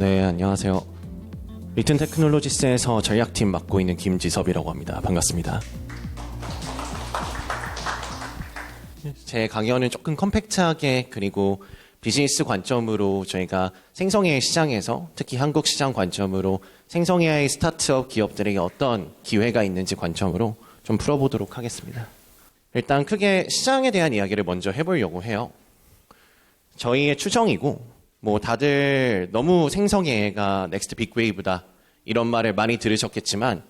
네, 안녕하세요. 리튼 테크놀로지스에서 전략팀 맡고 있는 김지섭이라고 합니다. 반갑습니다. 제 강연은 조금 컴팩트하게 그리고 비즈니스 관점으로 저희가 생성 AI 시장에서 특히 한국 시장 관점으로 생성 AI 스타트업 기업들에게 어떤 기회가 있는지 관점으로 좀 풀어보도록 하겠습니다. 일단 크게 시장에 대한 이야기를 먼저 해보려고 해요. 저희의 추정이고 뭐 다들 너무 생성AI가 넥스트 빅웨이브다 이런 말을 많이 들으셨겠지만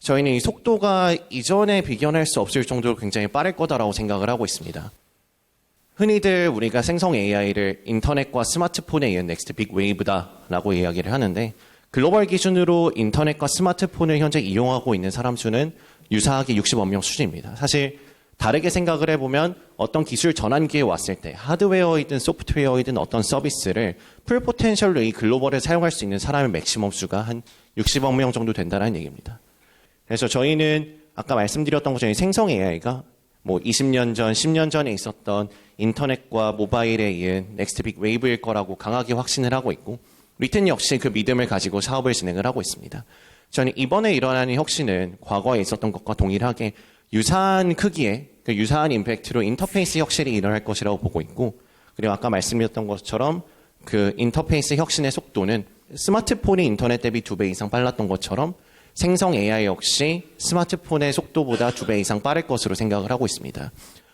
저희는 이 속도가 이전에 비견할 수 없을 정도로 굉장히 빠를 거다라고 생각을 하고 있습니다. 흔히들 우리가 생성 AI를 인터넷과 스마트폰에 의한 넥스트 빅웨이브다라고 이야기를 하는데 글로벌 기준으로 인터넷과 스마트폰을 현재 이용하고 있는 사람 수는 유사하게 60억 명 수준입니다. 사실 다르게 생각을 해보면 어떤 기술 전환기에 왔을 때 하드웨어이든 소프트웨어이든 어떤 서비스를 풀 포텐셜로 이 글로벌에 사용할 수 있는 사람의 맥시멈 수가 한 60억 명 정도 된다는 얘기입니다. 그래서 저희는 아까 말씀드렸던 것처럼 생성 AI가 뭐 20년 전, 10년 전에 있었던 인터넷과 모바일에 이은 넥스트 빅 웨이브일 거라고 강하게 확신을 하고 있고 리튼 역시 그 믿음을 가지고 사업을 진행을 하고 있습니다. 저는 이번에 일어나는 혁신은 과거에 있었던 것과 동일하게 유사한 크기의 그 유사한 임팩트로 인터페이스 혁신이 일어날 것이라고 보고 있고 그리고 아까 말씀드렸던 것처럼 그 인터페이스 혁신의 속도는 스마트폰이 인터넷 대비 두 배 이상 빨랐던 것처럼 생성 AI 역시 스마트폰의 속도보다 두 배 이상 빠를 것으로 생각을 하고 있습니다.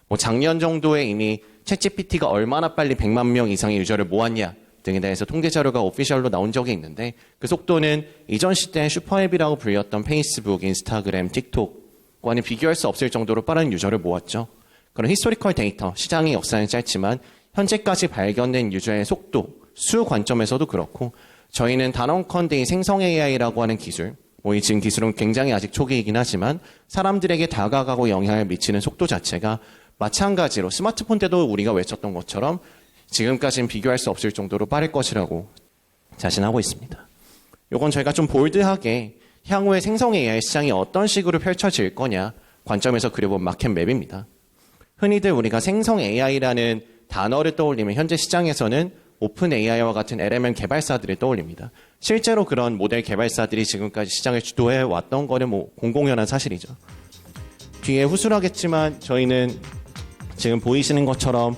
뭐 작년 정도에 이미 챗GPT가 얼마나 빨리 100만 명 이상의 유저를 모았냐 등에 대해서 통계 자료가 오피셜로 나온 적이 있는데 그 속도는 이전 시대의 슈퍼앱이라고 불렸던 페이스북, 인스타그램, 틱톡 과는 비교할 수 없을 정도로 빠른 유저를 모았죠. 그런 히스토리컬 데이터, 시장의 역사는 짧지만 현재까지 발견된 유저의 속도, 수 관점에서도 그렇고 저희는 단언컨대 이 생성 AI라고 하는 기술, 뭐 이 지금 기술은 굉장히 아직 초기이긴 하지만 사람들에게 다가가고 영향을 미치는 속도 자체가 마찬가지로 스마트폰 때도 우리가 외쳤던 것처럼 지금까지는 비교할 수 없을 정도로 빠를 것이라고 자신하고 있습니다. 이건 저희가 좀 볼드하게 향후에 생성 AI 시장이 어떤 식으로 펼쳐질 거냐 관점에서 그려본 마켓 맵입니다. 흔히들 우리가 생성 AI라는 단어를 떠올리면 현재 시장에서는 오픈 AI와 같은 LMM 개발사들을 떠올립니다. 실제로 그런 모델 개발사들이 지금까지 시장을 주도해 왔던 거는 뭐 공공연한 사실이죠. 뒤에 후술하겠지만 저희는 지금 보이시는 것처럼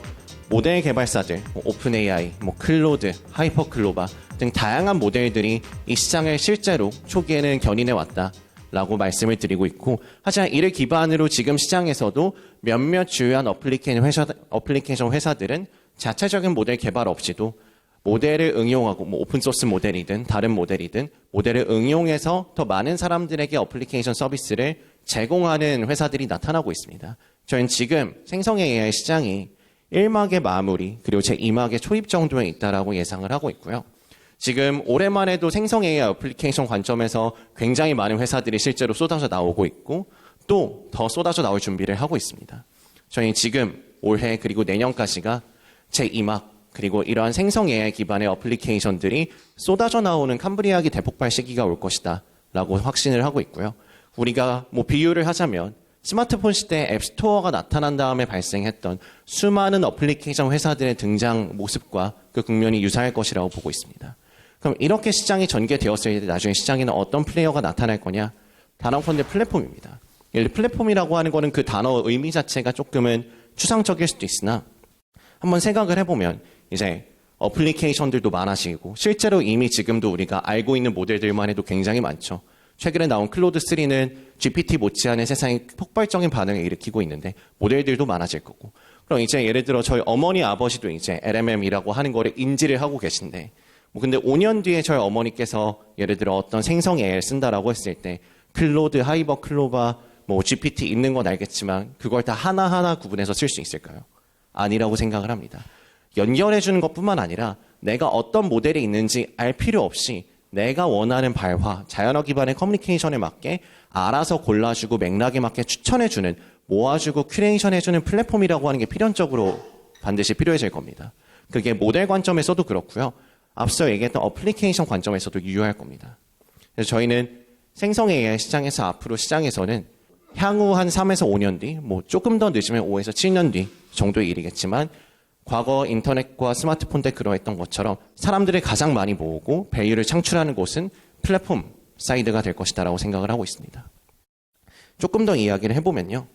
모델 개발사들, 뭐 오픈 AI, 뭐 클로드, 하이퍼 클로바 등 다양한 모델들이 이 시장을 실제로 초기에는 견인해 왔다 라고 말씀을 드리고 있고 하지만 이를 기반으로 지금 시장에서도 몇몇 주요한 어플리케이션, 회사, 어플리케이션 회사들은 자체적인 모델 개발 없이도 모델을 응용하고 뭐 오픈소스 모델이든 다른 모델이든 모델을 응용해서 더 많은 사람들에게 어플리케이션 서비스를 제공하는 회사들이 나타나고 있습니다. 저희는 지금 생성 AI 시장이 1막의 마무리 그리고 제 2막의 초입 정도에 있다라고 예상을 하고 있고요. 지금 올해만 해도 생성 AI 어플리케이션 관점에서 굉장히 많은 회사들이 실제로 쏟아져 나오고 있고 또 더 쏟아져 나올 준비를 하고 있습니다. 저희 지금 올해 그리고 내년까지가 제 2막 그리고 이러한 생성 AI 기반의 어플리케이션들이 쏟아져 나오는 캄브리아기 대폭발 시기가 올 것이다 라고 확신을 하고 있고요. 우리가 뭐 비유를 하자면 스마트폰 시대 앱스토어가 나타난 다음에 발생했던 수많은 어플리케이션 회사들의 등장 모습과 그 국면이 유사할 것이라고 보고 있습니다. 그럼 이렇게 시장이 전개되었을 때 나중에 시장에는 어떤 플레이어가 나타날 거냐? 단언컨대 플랫폼입니다. 플랫폼이라고 하는 거는 그 단어 의미 자체가 조금은 추상적일 수도 있으나 한번 생각을 해보면 이제 어플리케이션들도 많아지고 실제로 이미 지금도 우리가 알고 있는 모델들만 해도 굉장히 많죠. 최근에 나온 클로드 3는 GPT 못지않은 세상에 폭발적인 반응을 일으키고 있는데 모델들도 많아질 거고. 그럼 이제 예를 들어 저희 어머니 아버지도 이제 LMM이라고 하는 거를 인지를 하고 계신데 뭐 근데 5년 뒤에 저희 어머니께서 예를 들어 어떤 생성 AI를 쓴다라고 했을 때 클로드, 하이버 클로바, 뭐 GPT 있는 건 알겠지만 그걸 다 하나하나 구분해서 쓸 수 있을까요? 아니라고 생각을 합니다. 연결해 주는 것뿐만 아니라 내가 어떤 모델이 있는지 알 필요 없이 내가 원하는 발화, 자연어 기반의 커뮤니케이션에 맞게 알아서 골라주고 맥락에 맞게 추천해주는, 모아주고 큐레이션해주는 플랫폼이라고 하는 게 필연적으로 반드시 필요해질 겁니다. 그게 모델 관점에서도 그렇고요. 앞서 얘기했던 어플리케이션 관점에서도 유효할 겁니다. 그래서 저희는 생성 AI 시장에서 앞으로 시장에서는 향후 한 3에서 5년 뒤, 뭐 조금 더 늦으면 5에서 7년 뒤 정도의 일이겠지만 과거 인터넷과 스마트폰 때 그러했던 것처럼 사람들을 가장 많이 모으고 밸류를 창출하는 곳은 플랫폼 사이드가 될 것이다라고 생각을 하고 있습니다. 조금 더 이야기를 해보면요.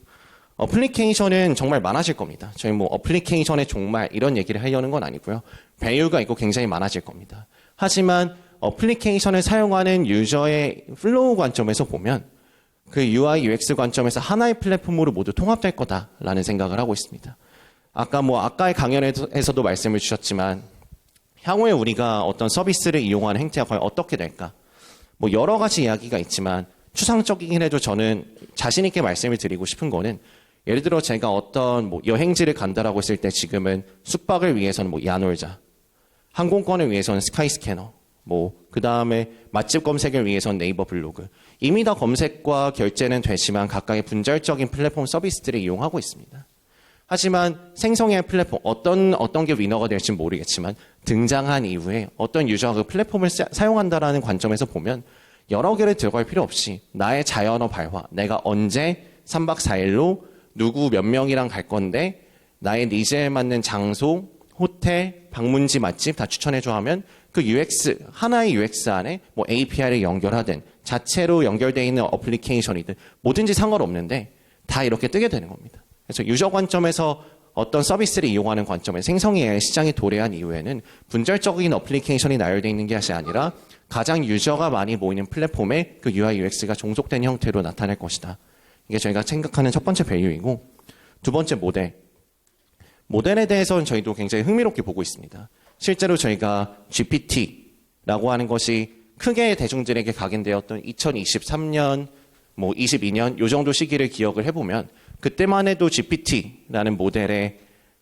어플리케이션은 정말 많아질 겁니다. 저희 뭐 어플리케이션의 종말 이런 얘기를 하려는 건 아니고요. 밸류가 있고 굉장히 많아질 겁니다. 하지만 어플리케이션을 사용하는 유저의 플로우 관점에서 보면 그 UI, UX 관점에서 하나의 플랫폼으로 모두 통합될 거다라는 생각을 하고 있습니다. 아까 뭐 아까의 강연에서도 말씀을 주셨지만 향후에 우리가 어떤 서비스를 이용하는 행태가 과연 어떻게 될까? 뭐 여러 가지 이야기가 있지만 추상적이긴 해도 저는 자신 있게 말씀을 드리고 싶은 거는 예를 들어 제가 어떤 뭐 여행지를 간다라고 했을 때 지금은 숙박을 위해서는 뭐 야놀자, 항공권을 위해서는 스카이스캐너, 뭐 그 다음에 맛집 검색을 위해서는 네이버 블로그. 이미 다 검색과 결제는 되지만 각각의 분절적인 플랫폼 서비스들을 이용하고 있습니다. 하지만 생성의 플랫폼 어떤 어떤 게 위너가 될지 는 모르겠지만 등장한 이후에 어떤 유저가 그 플랫폼을 사, 사용한다라는 관점에서 보면 여러 개를 들어갈 필요 없이 나의 자연어 발화, 내가 언제 3박 4일로 누구 몇 명이랑 갈 건데 나의 니즈에 맞는 장소, 호텔, 방문지 맛집 다 추천해줘 하면 그 UX 하나의 UX 안에 뭐 API를 연결하든 자체로 연결되어 있는 어플리케이션이든 뭐든지 상관없는데 다 이렇게 뜨게 되는 겁니다. 그래서 유저 관점에서 어떤 서비스를 이용하는 관점에 생성의 시장이 도래한 이후에는 분절적인 어플리케이션이 나열되어 있는 것이 아니라 가장 유저가 많이 모이는 플랫폼에 그 UI UX가 종속된 형태로 나타날 것이다. 이게 저희가 생각하는 첫 번째 밸류이고 두 번째 모델. 모델에 대해서는 저희도 굉장히 흥미롭게 보고 있습니다. 실제로 저희가 GPT라고 하는 것이 크게 대중들에게 각인되었던 2023년, 뭐 22년 요 정도 시기를 기억을 해보면 그때만 해도 GPT라는 모델의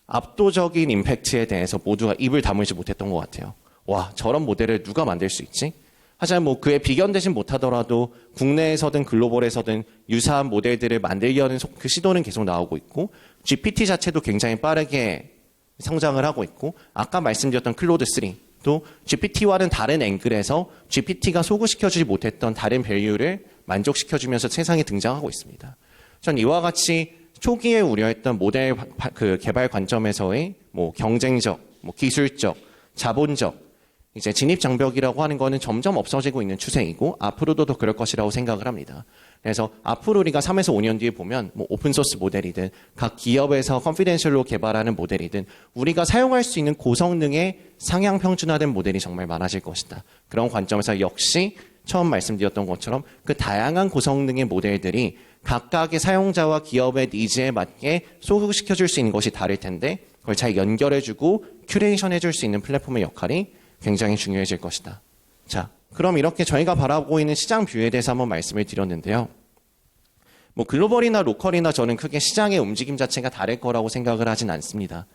압도적인 임팩트에 대해서 모두가 입을 다물지 못했던 것 같아요. 와, 저런 모델을 누가 만들 수 있지? 하지만 뭐 그에 비견되진 못하더라도 국내에서든 글로벌에서든 유사한 모델들을 만들려는 그 시도는 계속 나오고 있고 GPT 자체도 굉장히 빠르게 성장을 하고 있고 아까 말씀드렸던 클로드 3도 GPT와는 다른 앵글에서 GPT가 소구시켜주지 못했던 다른 밸류를 만족시켜주면서 세상에 등장하고 있습니다. 전 이와 같이 초기에 우려했던 모델 그 개발 관점에서의 뭐 경쟁적, 뭐 기술적, 자본적 이제 진입 장벽이라고 하는 거는 점점 없어지고 있는 추세이고 앞으로도 더 그럴 것이라고 생각을 합니다. 그래서 앞으로 우리가 3에서 5년 뒤에 보면 뭐 오픈소스 모델이든 각 기업에서 컨피덴셜로 개발하는 모델이든 우리가 사용할 수 있는 고성능의 상향 평준화된 모델이 정말 많아질 것이다. 그런 관점에서 역시 처음 말씀드렸던 것처럼 그 다양한 고성능의 모델들이 각각의 사용자와 기업의 니즈에 맞게 소극시켜 줄 수 있는 것이 다를 텐데 그걸 잘 연결해 주고 큐레이션 해줄 수 있는 플랫폼의 역할이 굉장히 중요해질 것이다. 자, 그럼 이렇게 저희가 바라보고 있는 시장 뷰에 대해서 한번 말씀을 드렸는데요. 뭐 글로벌이나 로컬이나 저는 크게 시장의 움직임 자체가 다를 거라고 생각을 하진 않습니다.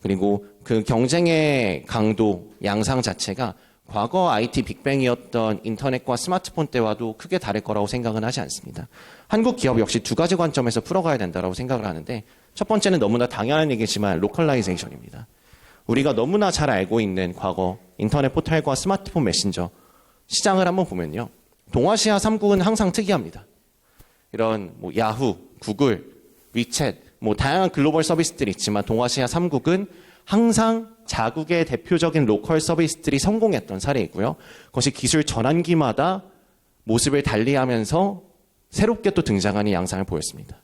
그리고 그 경쟁의 강도, 양상 자체가 과거 IT 빅뱅이었던 인터넷과 스마트폰 때와도 크게 다를 거라고 생각은 하지 않습니다. 한국 기업 역시 두 가지 관점에서 풀어가야 된다고 생각을 하는데 첫 번째는 너무나 당연한 얘기지만 로컬라이제이션입니다. 우리가 너무나 잘 알고 있는 과거 인터넷 포털과 스마트폰 메신저 시장을 한번 보면요. 동아시아 3국은 항상 특이합니다. 이런 뭐 야후, 구글, 위챗, 뭐 다양한 글로벌 서비스들이 있지만 동아시아 3국은 항상 자국의 대표적인 로컬 서비스들이 성공했던 사례이고요. 그것이 기술 전환기마다 모습을 달리하면서 새롭게 또 등장하는 양상을 보였습니다.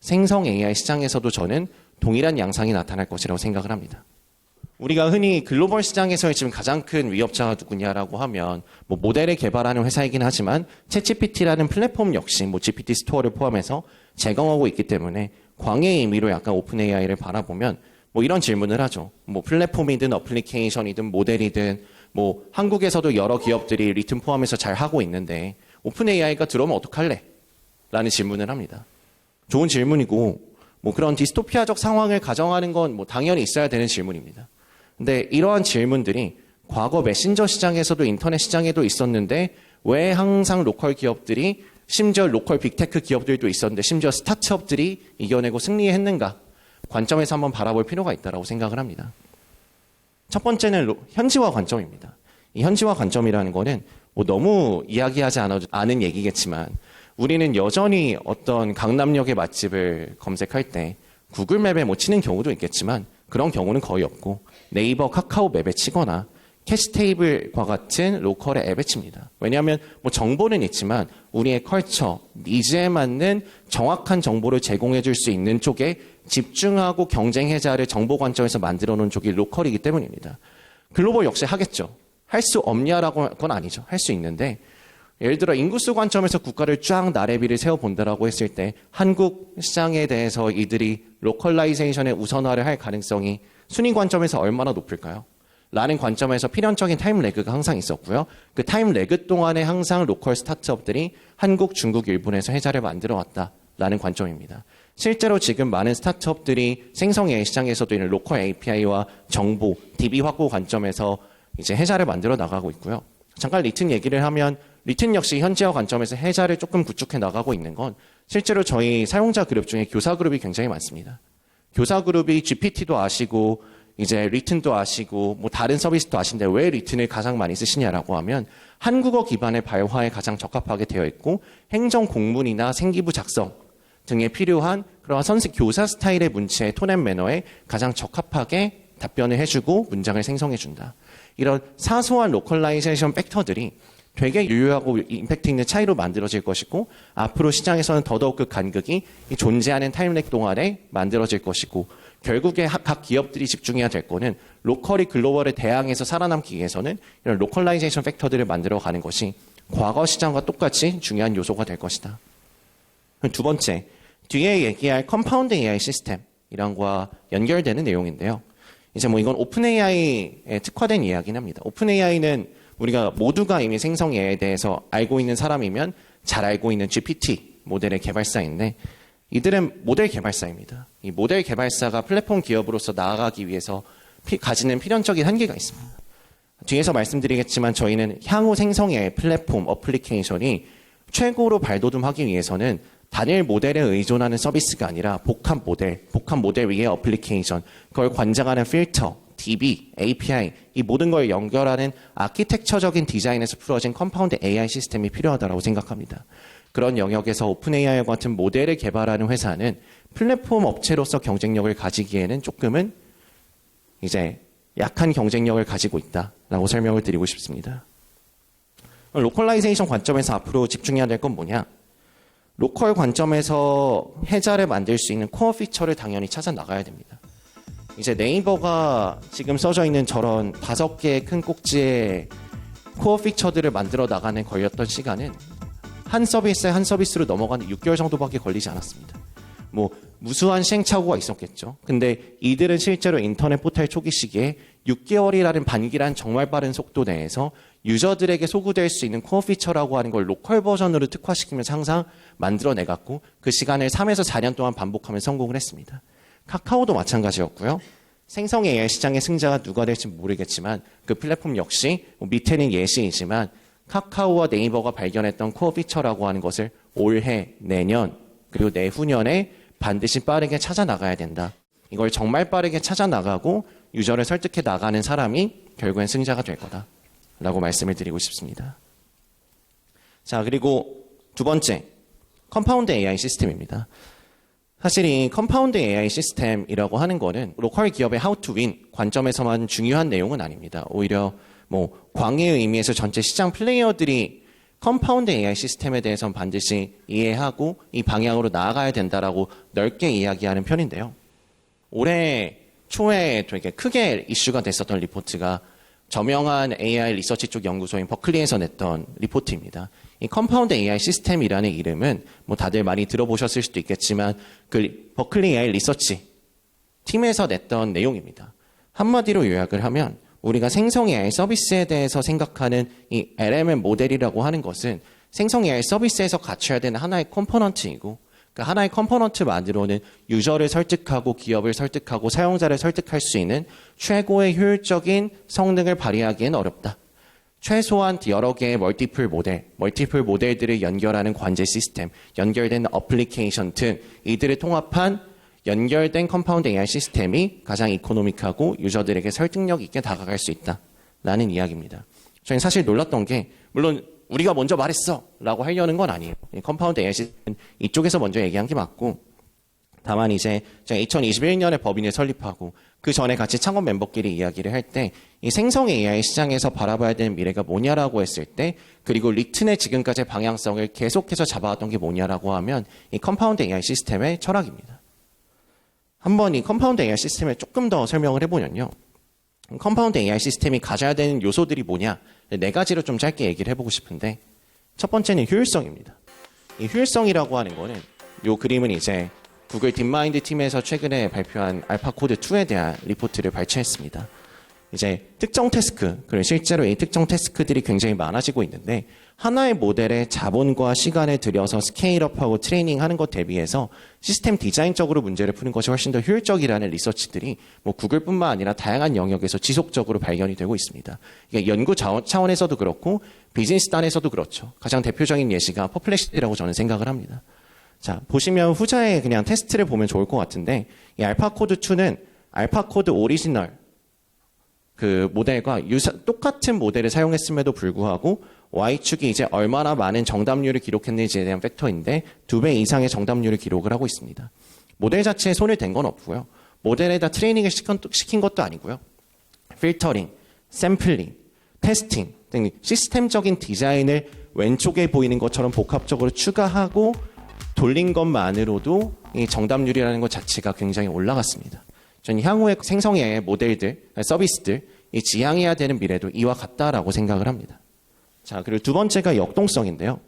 생성 AI 시장에서도 저는 동일한 양상이 나타날 것이라고 생각을 합니다. 우리가 흔히 글로벌 시장에서의 지금 가장 큰 위협자가 누구냐라고 하면 뭐 모델을 개발하는 회사이긴 하지만 챗GPT라는 플랫폼 역시 뭐 GPT 스토어를 포함해서 제공하고 있기 때문에 광해의 의미로 약간 오픈 AI를 바라보면 뭐 이런 질문을 하죠. 뭐 플랫폼이든 어플리케이션이든 모델이든 뭐 한국에서도 여러 기업들이 리튬 포함해서 잘 하고 있는데 오픈 AI가 들어오면 어떡할래? 라는 질문을 합니다. 좋은 질문이고 뭐 그런 디스토피아적 상황을 가정하는 건 뭐 당연히 있어야 되는 질문입니다. 근데 이러한 질문들이 과거 메신저 시장에서도 인터넷 시장에도 있었는데 왜 항상 로컬 기업들이 심지어 로컬 빅테크 기업들도 있었는데 심지어 스타트업들이 이겨내고 승리했는가 관점에서 한번 바라볼 필요가 있다고 생각을 합니다. 첫 번째는 현지화 관점입니다. 이 현지화 관점이라는 거는 뭐 너무 이야기하지 않은 얘기겠지만 우리는 여전히 어떤 강남역의 맛집을 검색할 때 구글맵에 못 치는 경우도 있겠지만 그런 경우는 거의 없고 네이버 카카오 맵에 치거나 캐시테이블과 같은 로컬의 앱에 칩니다. 왜냐하면 뭐 정보는 있지만 우리의 컬처, 니즈에 맞는 정확한 정보를 제공해 줄 수 있는 쪽에 집중하고 경쟁 해자를 정보 관점에서 만들어 놓은 쪽이 로컬이기 때문입니다. 글로벌 역시 하겠죠. 할 수 없냐라고 할건 아니죠. 할 수 있는데 예를 들어 인구수 관점에서 국가를 쫙 나래비를 세워 본다라고 했을 때 한국 시장에 대해서 이들이 로컬라이제이션의 우선화를 할 가능성이 순위 관점에서 얼마나 높을까요? 라는 관점에서 필연적인 타임 레그가 항상 있었고요. 그 타임 레그 동안에 항상 로컬 스타트업들이 한국, 중국, 일본에서 해자를 만들어 왔다라는 관점입니다. 실제로 지금 많은 스타트업들이 생성 AI 시장에서도 있는 로컬 API와 정보, DB 확보 관점에서 이제 해자를 만들어 나가고 있고요. 잠깐 리튼 얘기를 하면 리튼 역시 현지화 관점에서 해자를 조금 구축해 나가고 있는 건 실제로 저희 사용자 그룹 중에 교사 그룹이 굉장히 많습니다. 교사 그룹이 GPT도 아시고 이제 리튼도 아시고 뭐 다른 서비스도 아신데 왜 리튼을 가장 많이 쓰시냐라고 하면 한국어 기반의 발화에 가장 적합하게 되어 있고 행정 공문이나 생기부 작성 등에 필요한 그러한 선생 교사 스타일의 문체의 톤앤 매너에 가장 적합하게 답변을 해주고 문장을 생성해준다. 이런 사소한 로컬라이제이션 팩터들이 되게 유효하고 임팩트 있는 차이로 만들어질 것이고 앞으로 시장에서는 더더욱 그 간극이 이 존재하는 타임렉 동안에 만들어질 것이고 결국에 하- 각 기업들이 집중해야 될 거는 로컬이 글로벌에 대항해서 살아남기 위해서는 이런 로컬라이제이션 팩터들을 만들어 가는 것이 과거 시장과 똑같이 중요한 요소가 될 것이다. 두 번째, 뒤에 얘기할 컴파운드 AI 시스템이란 거와 연결되는 내용인데요. 이제 뭐 이건 오픈 AI에 특화된 이야기긴 합니다. 오픈 AI는 우리가 모두가 이미 생성 AI에 대해서 알고 있는 사람이면 잘 알고 있는 GPT 모델의 개발사인데 이들은 모델 개발사입니다. 이 모델 개발사가 플랫폼 기업으로서 나아가기 위해서 피- 가지는 필연적인 한계가 있습니다. 뒤에서 말씀드리겠지만 저희는 향후 생성의 플랫폼 어플리케이션이 최고로 발돋움하기 위해서는 단일 모델에 의존하는 서비스가 아니라 복합 모델, 복합 모델 위의 어플리케이션, 그걸 관장하는 필터, DB, API, 이 모든 걸 연결하는 아키텍처적인 디자인에서 풀어진 컴파운드 AI 시스템이 필요하다고 생각합니다. 그런 영역에서 오픈 AI와 같은 모델을 개발하는 회사는 플랫폼 업체로서 경쟁력을 가지기에는 조금은 이제 약한 경쟁력을 가지고 있다라고 설명을 드리고 싶습니다. 로컬라이제이션 관점에서 앞으로 집중해야 될 건 뭐냐? 로컬 관점에서 해자를 만들 수 있는 코어 피처를 당연히 찾아 나가야 됩니다. 이제 네이버가 지금 써져 있는 저런 다섯 개의 큰 꼭지의 코어 피처들을 만들어 나가는 걸렸던 시간은 한 서비스에 한 서비스로 넘어가는 6개월 정도밖에 걸리지 않았습니다. 뭐 무수한 시행착오가 있었겠죠. 근데 이들은 실제로 인터넷 포털 초기 시기에 6개월이라는 반기란 정말 빠른 속도 내에서 유저들에게 소구될 수 있는 코어 피처라고 하는 걸 로컬 버전으로 특화시키면서 항상 만들어내갔고 그 시간을 3에서 4년 동안 반복하면 성공을 했습니다. 카카오도 마찬가지였고요. 생성 AI 시장의 승자가 누가 될지 모르겠지만 그 플랫폼 역시 뭐 밑에는 예시이지만 카카오와 네이버가 발견했던 코어 피처라고 하는 것을 올해, 내년, 그리고 내후년에 반드시 빠르게 찾아 나가야 된다. 이걸 정말 빠르게 찾아 나가고 유저를 설득해 나가는 사람이 결국엔 승자가 될 거다. 라고 말씀을 드리고 싶습니다. 자, 그리고 두 번째, 컴파운드 AI 시스템입니다. 사실 이 컴파운드 AI 시스템이라고 하는 거는 로컬 기업의 how to win 관점에서만 중요한 내용은 아닙니다. 오히려 뭐 광의의 의미에서 전체 시장 플레이어들이 컴파운드 AI 시스템에 대해서는 반드시 이해하고 이 방향으로 나아가야 된다라고 넓게 이야기하는 편인데요. 올해 초에 되게 크게 이슈가 됐었던 리포트가 저명한 AI 리서치 쪽 연구소인 버클리에서 냈던 리포트입니다. 이 컴파운드 AI 시스템이라는 이름은 뭐 다들 많이 들어보셨을 수도 있겠지만 그 버클리 AI 리서치 팀에서 냈던 내용입니다. 한마디로 요약을 하면 우리가 생성 AI 서비스에 대해서 생각하는 이 LMM 모델이라고 하는 것은 생성 AI 서비스에서 갖춰야 되는 하나의 컴포넌트이고 그 하나의 컴포넌트 만들어는 유저를 설득하고 기업을 설득하고 사용자를 설득할 수 있는 최고의 효율적인 성능을 발휘하기엔 어렵다. 최소한 여러 개의 멀티플 모델, 멀티플 모델들을 연결하는 관제 시스템, 연결된 어플리케이션 등 이들을 통합한 연결된 컴파운드 AI 시스템이 가장 이코노믹하고 유저들에게 설득력 있게 다가갈 수 있다 라는 이야기입니다. 저희는 사실 놀랐던 게 물론 우리가 먼저 말했어 라고 하려는 건 아니에요. 이 컴파운드 AI 시스템은 이쪽에서 먼저 얘기한 게 맞고 다만 이제 2021년에 법인을 설립하고 그 전에 같이 창업 멤버끼리 이야기를 할 때 이 생성 AI 시장에서 바라봐야 되는 미래가 뭐냐라고 했을 때 그리고 리튼의 지금까지의 방향성을 계속해서 잡아왔던 게 뭐냐라고 하면 이 컴파운드 AI 시스템의 철학입니다. 한번 이 컴파운드 AI 시스템을 조금 더 설명을 해보면요. 컴파운드 AI 시스템이 가져야 되는 요소들이 뭐냐 네 가지로 좀 짧게 얘기를 해보고 싶은데 첫 번째는 효율성입니다. 이 효율성이라고 하는 거는 요 그림은 이제 구글 딥마인드 팀에서 최근에 발표한 알파 코드 2에 대한 리포트를 발췌했습니다. 이제 특정 태스크, 그리고 실제로 이 특정 태스크들이 굉장히 많아지고 있는데 하나의 모델에 자본과 시간을 들여서 스케일업하고 트레이닝하는 것 대비해서 시스템 디자인적으로 문제를 푸는 것이 훨씬 더 효율적이라는 리서치들이 뭐 구글뿐만 아니라 다양한 영역에서 지속적으로 발견이 되고 있습니다. 이게 연구 차원에서도 그렇고 비즈니스 단에서도 그렇죠. 가장 대표적인 예시가 퍼플렉시티라고 저는 생각을 합니다. 자, 보시면 후자에 그냥 테스트를 보면 좋을 것 같은데, 이 알파 코드 2는 알파 코드 오리지널 그 모델과 유사, 똑같은 모델을 사용했음에도 불구하고 Y축이 이제 얼마나 많은 정답률을 기록했는지에 대한 팩터인데 두 배 이상의 정답률을 기록을 하고 있습니다. 모델 자체에 손을 댄 건 없고요. 모델에다 트레이닝을 시킨, 것도 아니고요. 필터링, 샘플링, 테스팅 등 시스템적인 디자인을 왼쪽에 보이는 것처럼 복합적으로 추가하고 돌린 것만으로도 이 정답률이라는 것 자체가 굉장히 올라갔습니다. 저는 향후에 생성의 모델들, 서비스들, 이 지향해야 되는 미래도 이와 같다라고 생각을 합니다. 자, 그리고 두 번째가 역동성인데요.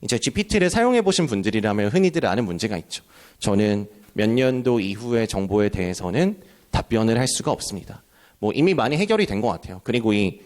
이제 GPT를 사용해 보신 분들이라면 흔히들 아는 문제가 있죠. 저는 몇 년도 이후의 정보에 대해서는 답변을 할 수가 없습니다. 뭐 이미 많이 해결이 된 것 같아요. 그리고 이,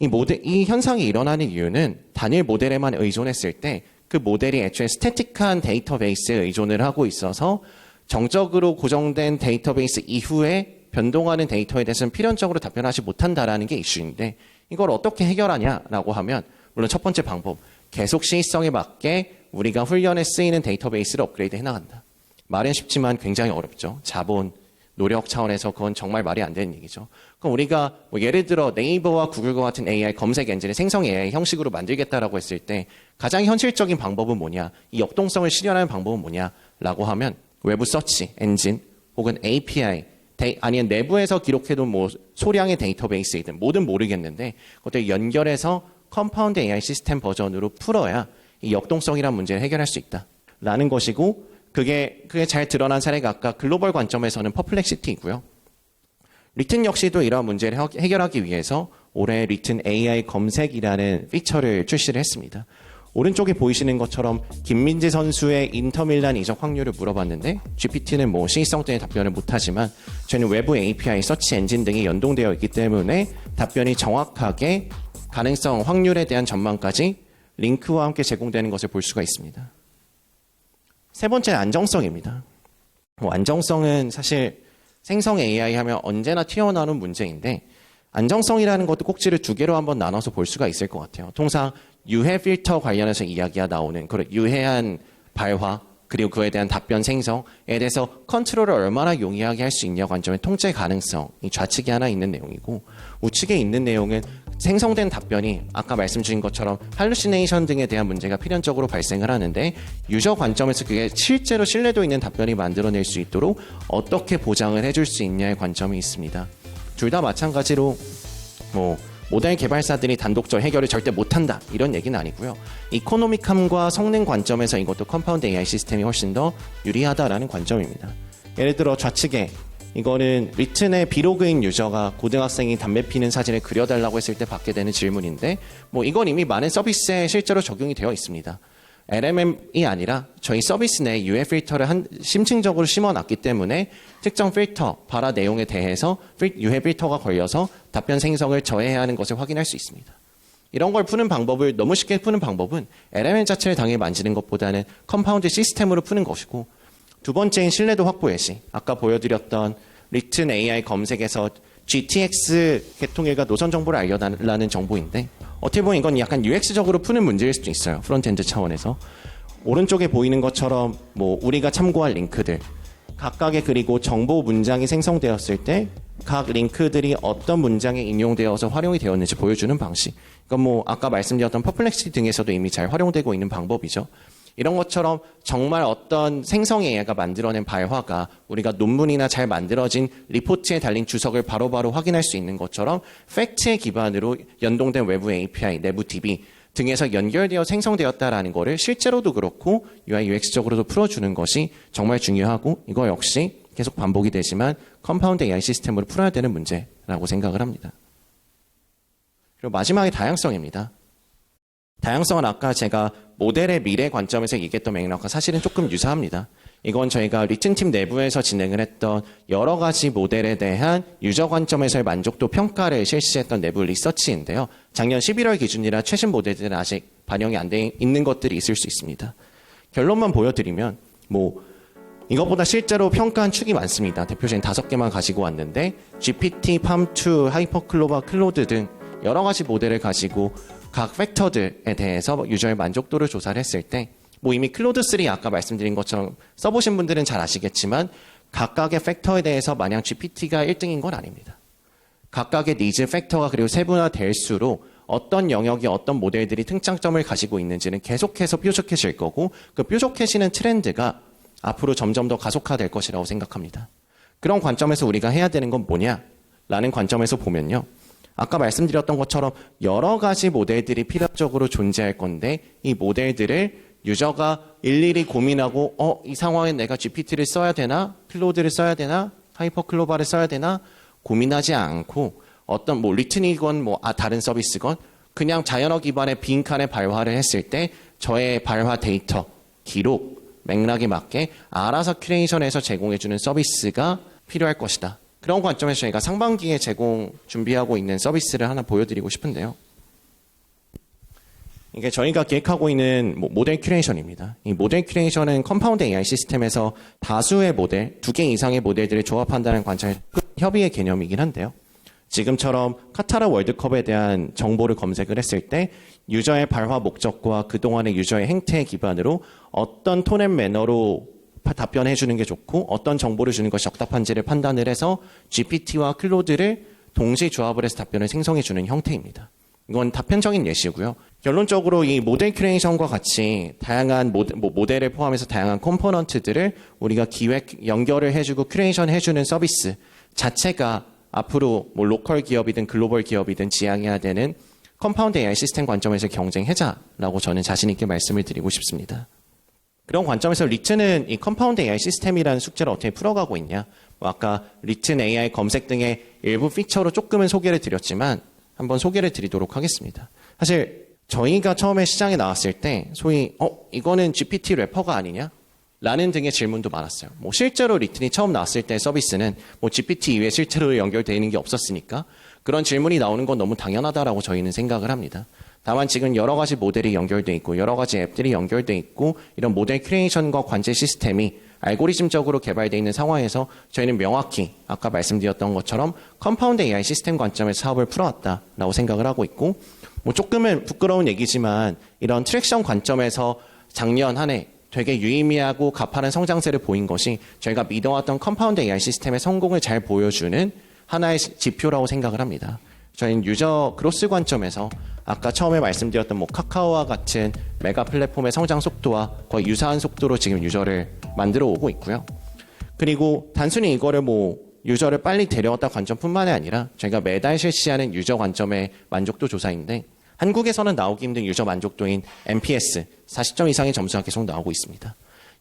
이 모델, 이 현상이 일어나는 이유는 단일 모델에만 의존했을 때 그 모델이 애초에 스태틱한 데이터베이스에 의존을 하고 있어서 정적으로 고정된 데이터베이스 이후에 변동하는 데이터에 대해서는 필연적으로 답변하지 못한다라는 게 이슈인데 이걸 어떻게 해결하냐라고 하면 물론 첫 번째 방법 계속 시의성에 맞게 우리가 훈련에 쓰이는 데이터베이스를 업그레이드 해나간다. 말은 쉽지만 굉장히 어렵죠. 자본, 노력 차원에서 그건 정말 말이 안 되는 얘기죠. 그럼 우리가 뭐 예를 들어 네이버와 구글과 같은 AI 검색 엔진을 생성 AI 형식으로 만들겠다라고 했을 때 가장 현실적인 방법은 뭐냐? 이 역동성을 실현하는 방법은 뭐냐라고 하면 외부 서치 엔진 혹은 API 데이- 아니면 내부에서 기록해둔 뭐 소량의 데이터베이스이든 뭐든 모르겠는데 그것들 연결해서 컴파운드 AI 시스템 버전으로 풀어야 이 역동성이란 문제를 해결할 수 있다라는 것이고 그게 그게 잘 드러난 사례가 아까 글로벌 관점에서는 퍼플렉시티이고요. 리튼 역시도 이러한 문제를 해- 해결하기 위해서 올해 리튼 AI 검색이라는 피처를 출시를 했습니다. 오른쪽에 보이시는 것처럼 김민재 선수의 인터밀란 이적 확률을 물어봤는데 GPT는 뭐 시의성 때문에 답변을 못하지만 저희는 외부 API, 서치 엔진 등이 연동되어 있기 때문에 답변이 정확하게 가능성, 확률에 대한 전망까지 링크와 함께 제공되는 것을 볼 수가 있습니다. 세 번째는 안정성입니다. 뭐 안정성은 사실 생성 AI 하면 언제나 튀어나오는 문제인데 안정성이라는 것도 꼭지를 두 개로 한번 나눠서 볼 수가 있을 것 같아요. 통상 유해 필터 관련해서 이야기가 나오는 그런 유해한 발화 그리고 그에 대한 답변 생성에 대해서 컨트롤을 얼마나 용이하게 할 수 있냐 관점의 통제 가능성이 좌측에 하나 있는 내용이고 우측에 있는 내용은 생성된 답변이 아까 말씀 주신 것처럼 할루시네이션 등에 대한 문제가 필연적으로 발생을 하는데 유저 관점에서 그게 실제로 신뢰도 있는 답변이 만들어낼 수 있도록 어떻게 보장을 해줄 수 있냐의 관점이 있습니다. 둘 다 마찬가지로 뭐 모델 개발사들이 단독적 해결을 절대 못한다 이런 얘기는 아니고요. 이코노믹함과 성능 관점에서 이것도 컴파운드 AI 시스템이 훨씬 더 유리하다라는 관점입니다. 예를 들어 좌측에 이거는 리튼의 비로그인 유저가 고등학생이 담배 피는 사진을 그려달라고 했을 때 받게 되는 질문인데 뭐 이건 이미 많은 서비스에 실제로 적용이 되어 있습니다. LMM이 아니라 저희 서비스 내 UF 필터를 한, 심층적으로 심어놨기 때문에 특정 필터, 발화 내용에 대해서 필- UF 필터가 걸려서 답변 생성을 저해해야 하는 것을 확인할 수 있습니다. 이런 걸 푸는 방법을 너무 쉽게 푸는 방법은 LMM 자체를 당연히 만지는 것보다는 컴파운드 시스템으로 푸는 것이고 두 번째인 신뢰도 확보 예시. 아까 보여드렸던 리튼 AI 검색에서 GTX 개통일과 노선 정보를 알려달라는 정보인데 어떻게 보면 이건 약간 UX적으로 푸는 문제일 수도 있어요. 프론트엔드 차원에서. 오른쪽에 보이는 것처럼 뭐 우리가 참고할 링크들 각각의 그리고 정보 문장이 생성되었을 때 각 링크들이 어떤 문장에 인용되어서 활용이 되었는지 보여주는 방식. 그건 뭐 아까 말씀드렸던 퍼플렉시티 등에서도 이미 잘 활용되고 있는 방법이죠. 이런 것처럼 정말 어떤 생성 AI가 만들어낸 발화가 우리가 논문이나 잘 만들어진 리포트에 달린 주석을 바로바로 확인할 수 있는 것처럼 팩트에 기반으로 연동된 외부 API, 내부 DB 등에서 연결되어 생성되었다라는 것을 실제로도 그렇고 UI UX적으로도 풀어주는 것이 정말 중요하고 이거 역시 계속 반복이 되지만 컴파운드 AI 시스템으로 풀어야 되는 문제라고 생각을 합니다. 그리고 마지막에 다양성입니다. 다양성은 아까 제가 모델의 미래 관점에서 얘기했던 맥락과 사실은 조금 유사합니다. 이건 저희가 리튼팀 내부에서 진행을 했던 여러 가지 모델에 대한 유저 관점에서의 만족도 평가를 실시했던 내부 리서치인데요. 작년 11월 기준이라 최신 모델들은 아직 반영이 안 돼 있는 것들이 있을 수 있습니다. 결론만 보여드리면 뭐 이것보다 실제로 평가한 축이 많습니다. 대표적인 다섯 개만 가지고 왔는데 GPT, 팜2, 하이퍼클로바, 클로드 등 여러 가지 모델을 가지고 각 팩터들에 대해서 유저의 만족도를 조사를 했을 때 뭐 이미 클로드 3 아까 말씀드린 것처럼 써보신 분들은 잘 아시겠지만 각각의 팩터에 대해서 마냥 GPT가 1등인 건 아닙니다. 각각의 니즈 팩터가 그리고 세분화될수록 어떤 영역이 어떤 모델들이 특장점을 가지고 있는지는 계속해서 뾰족해질 거고 그 뾰족해지는 트렌드가 앞으로 점점 더 가속화될 것이라고 생각합니다. 그런 관점에서 우리가 해야 되는 건 뭐냐? 라는 관점에서 보면요. 아까 말씀드렸던 것처럼 여러 가지 모델들이 필연적으로 존재할 건데 이 모델들을 유저가 일일이 고민하고 어, 이 상황에 내가 GPT를 써야 되나? 클로드를 써야 되나? 하이퍼 클로바를 써야 되나? 고민하지 않고 어떤 뭐 리튼이건 뭐 아, 다른 서비스건 그냥 자연어 기반의 빈칸에 발화를 했을 때 저의 발화 데이터, 기록, 맥락에 맞게 알아서 큐레이션해서 제공해주는 서비스가 필요할 것이다. 그런 관점에서 저희가 상반기에 제공 준비하고 있는 서비스를 하나 보여드리고 싶은데요. 이게 저희가 기획하고 있는 모- 모델 큐레이션입니다. 이 모델 큐레이션은 컴파운드 AI 시스템에서 다수의 모델, 두 개 이상의 모델들을 조합한다는 관점의 협의의 개념이긴 한데요. 지금처럼 카타르 월드컵에 대한 정보를 검색을 했을 때 유저의 발화 목적과 그동안의 유저의 행태에 기반으로 어떤 톤 앤 매너로 파- 답변해 주는 게 좋고 어떤 정보를 주는 것이 적답한지를 판단을 해서 GPT와 클로드를 동시 조합을 해서 답변을 생성해 주는 형태입니다. 이건 단편적인 예시고요. 결론적으로 이 모델 큐레이션과 같이 다양한 모델, 뭐 모델을 포함해서 다양한 컴포넌트들을 우리가 기획 연결을 해주고 큐레이션 해주는 서비스 자체가 앞으로 뭐 로컬 기업이든 글로벌 기업이든 지향해야 되는 컴파운드 AI 시스템 관점에서 경쟁 해자라고 저는 자신 있게 말씀을 드리고 싶습니다. 그런 관점에서 리트는 이 컴파운드 AI 시스템이라는 숙제를 어떻게 풀어가고 있냐? 뭐 아까 리튼 AI 검색 등의 일부 피처로 조금은 소개를 드렸지만 한번 소개를 드리도록 하겠습니다. 사실 저희가 처음에 시장에 나왔을 때 소위 어 이거는 GPT 래퍼가 아니냐? 라는 등의 질문도 많았어요. 뭐 실제로 리튼이 처음 나왔을 때 서비스는 뭐 GPT 이외에 실제로 연결되어 있는 게 없었으니까 그런 질문이 나오는 건 너무 당연하다라고 저희는 생각을 합니다. 다만 지금 여러 가지 모델이 연결돼 있고 여러 가지 앱들이 연결돼 있고 이런 모델 큐레이션과 관제 시스템이 알고리즘적으로 개발되어 있는 상황에서 저희는 명확히 아까 말씀드렸던 것처럼 컴파운드 AI 시스템 관점에서 사업을 풀어왔다라고 생각을 하고 있고 뭐 조금은 부끄러운 얘기지만 이런 트랙션 관점에서 작년 한 해 되게 유의미하고 가파른 성장세를 보인 것이 저희가 믿어왔던 컴파운드 AI 시스템의 성공을 잘 보여주는 하나의 시- 지표라고 생각을 합니다. 저희는 유저 그로스 관점에서 아까 처음에 말씀드렸던 뭐 카카오와 같은 메가 플랫폼의 성장 속도와 거의 유사한 속도로 지금 유저를 만들어 오고 있고요. 그리고 단순히 이거를 뭐 유저를 빨리 데려왔다 관점뿐만이 아니라 저희가 매달 실시하는 유저 관점의 만족도 조사인데 한국에서는 나오기 힘든 유저 만족도인 NPS 40점 이상의 점수가 계속 나오고 있습니다.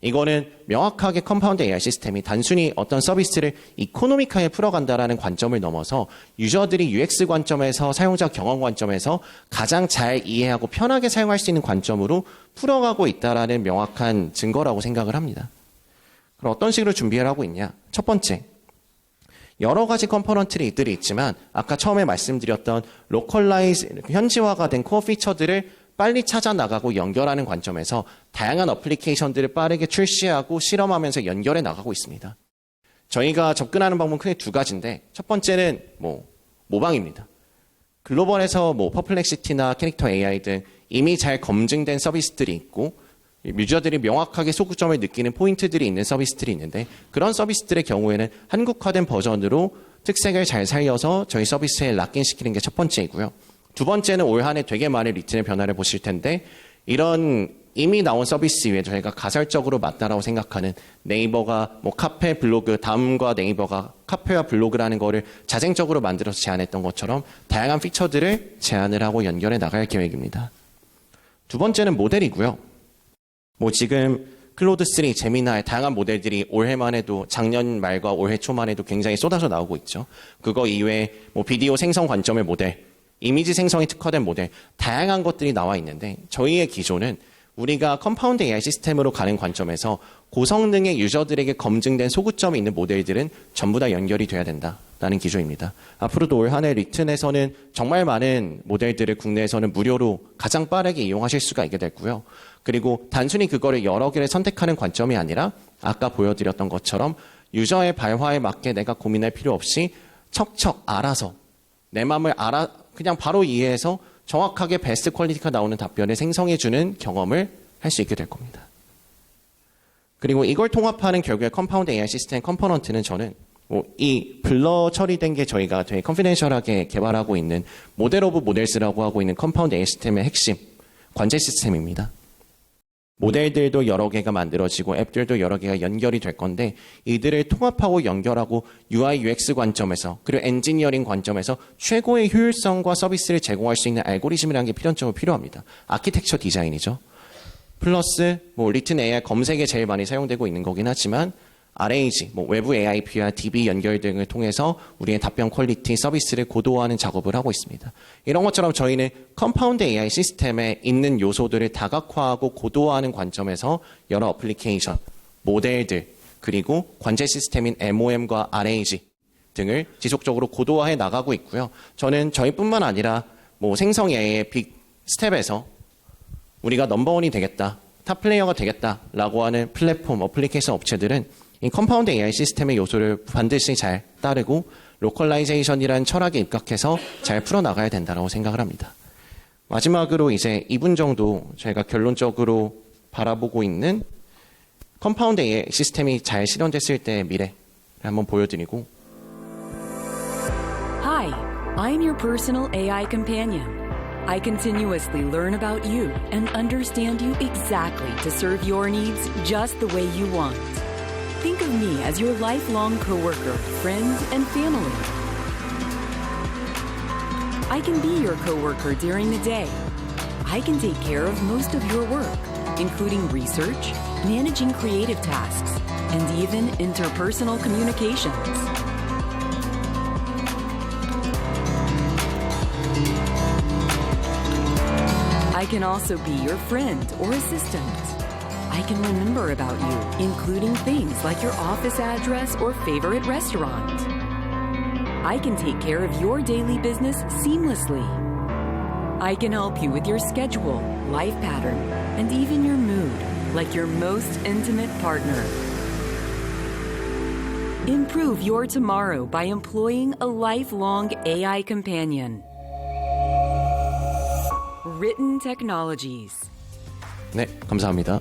이거는 명확하게 컴파운드 AI 시스템이 단순히 어떤 서비스를 이코노미카에 풀어간다라는 관점을 넘어서 유저들이 UX 관점에서 사용자 경험 관점에서 가장 잘 이해하고 편하게 사용할 수 있는 관점으로 풀어가고 있다라는 명확한 증거라고 생각을 합니다. 그럼 어떤 식으로 준비를 하고 있냐? 첫 번째, 여러 가지 컴포넌트들이 있지만 아까 처음에 말씀드렸던 로컬라이즈 현지화가 된 코어 피처들을 빨리 찾아 나가고 연결하는 관점에서 다양한 어플리케이션들을 빠르게 출시하고 실험하면서 연결해 나가고 있습니다. 저희가 접근하는 방법은 크게 두 가지인데 첫 번째는 뭐 모방입니다. 글로벌에서 뭐 퍼플렉시티나 캐릭터 AI 등 이미 잘 검증된 서비스들이 있고 유저들이 명확하게 소구점을 느끼는 포인트들이 있는 서비스들이 있는데 그런 서비스들의 경우에는 한국화된 버전으로 특색을 잘 살려서 저희 서비스에 락인시키는 게 첫 번째이고요. 두 번째는 올 한 해 되게 많은 리튼의 변화를 보실 텐데 이런 이미 나온 서비스 외에 저희가 가설적으로 맞다라고 생각하는 네이버가 뭐 카페 블로그 다음과 네이버가 카페와 블로그라는 거를 자생적으로 만들어서 제안했던 것처럼 다양한 피처들을 제안을 하고 연결해 나갈 계획입니다. 두 번째는 모델이고요. 뭐 지금 클로드 3, 제미나의 다양한 모델들이 올해만 해도 작년 말과 올해 초만 해도 굉장히 쏟아져 나오고 있죠. 그거 이외에 뭐 비디오 생성 관점의 모델, 이미지 생성에 특화된 모델, 다양한 것들이 나와 있는데 저희의 기조는 우리가 컴파운드 AI 시스템으로 가는 관점에서 고성능의 유저들에게 검증된 소구점이 있는 모델들은 전부 다 연결이 돼야 된다라는 기조입니다. 앞으로도 올 한해 리튼에서는 정말 많은 모델들을 국내에서는 무료로 가장 빠르게 이용하실 수가 있게 됐고요. 그리고 단순히 그거를 여러 개를 선택하는 관점이 아니라 아까 보여드렸던 것처럼 유저의 발화에 맞게 내가 고민할 필요 없이 척척 알아서 내 마음을 알아 그냥 바로 이해해서 정확하게 베스트 퀄리티가 나오는 답변을 생성해주는 경험을 할 수 있게 될 겁니다. 그리고 이걸 통합하는 결국에 컴파운드 AI 시스템 컴포넌트는 저는 뭐 이 블러 처리된 게 저희가 되게 컨피덴셜하게 개발하고 있는 모델 오브 모델스라고 하고 있는 컴파운드 AI 시스템의 핵심 관제 시스템입니다. 모델들도 여러 개가 만들어지고 앱들도 여러 개가 연결이 될 건데 이들을 통합하고 연결하고 UI UX 관점에서 그리고 엔지니어링 관점에서 최고의 효율성과 서비스를 제공할 수 있는 알고리즘이라는 게 필연적으로 필요합니다. 아키텍처 디자인이죠. 플러스 뭐 리튼 AI 검색에 제일 많이 사용되고 있는 거긴 하지만 RAG, 뭐 외부 AIP와 DB 연결 등을 통해서 우리의 답변 퀄리티 서비스를 고도화하는 작업을 하고 있습니다. 이런 것처럼 저희는 컴파운드 AI 시스템에 있는 요소들을 다각화하고 고도화하는 관점에서 여러 어플리케이션, 모델들, 그리고 관제 시스템인 MOM과 RAG 등을 지속적으로 고도화해 나가고 있고요. 저는 저희뿐만 아니라 뭐 생성 AI의 빅 스텝에서 우리가 넘버원이 되겠다, 탑 플레이어가 되겠다라고 하는 플랫폼, 어플리케이션 업체들은 이 컴파운드 AI 시스템의 요소를 반드시 잘 따르고 로컬라이제이션이라는 철학에 입각해서 잘 풀어나가야 된다고 생각을 합니다. 마지막으로 이제 2분 정도 저희가 결론적으로 바라보고 있는 컴파운드 AI 시스템이 잘 실현됐을 때의 미래를 한번 보여드리고 Hi, I'm your personal AI companion. I continuously learn about you and understand you exactly to serve your needs just the way you want. Think of me as your lifelong coworker, friend, and family. I can be your coworker during the day. I can take care of most of your work, including research, managing creative tasks, and even interpersonal communications. I can also be your friend or assistant. I can remember about you, including things like your office address or favorite restaurant. I can take care of your daily business seamlessly. I can help you with your schedule, life pattern, and even your mood, like your most intimate partner. Improve your tomorrow by employing a lifelong AI companion. Written Technologies. 네 감사합니다.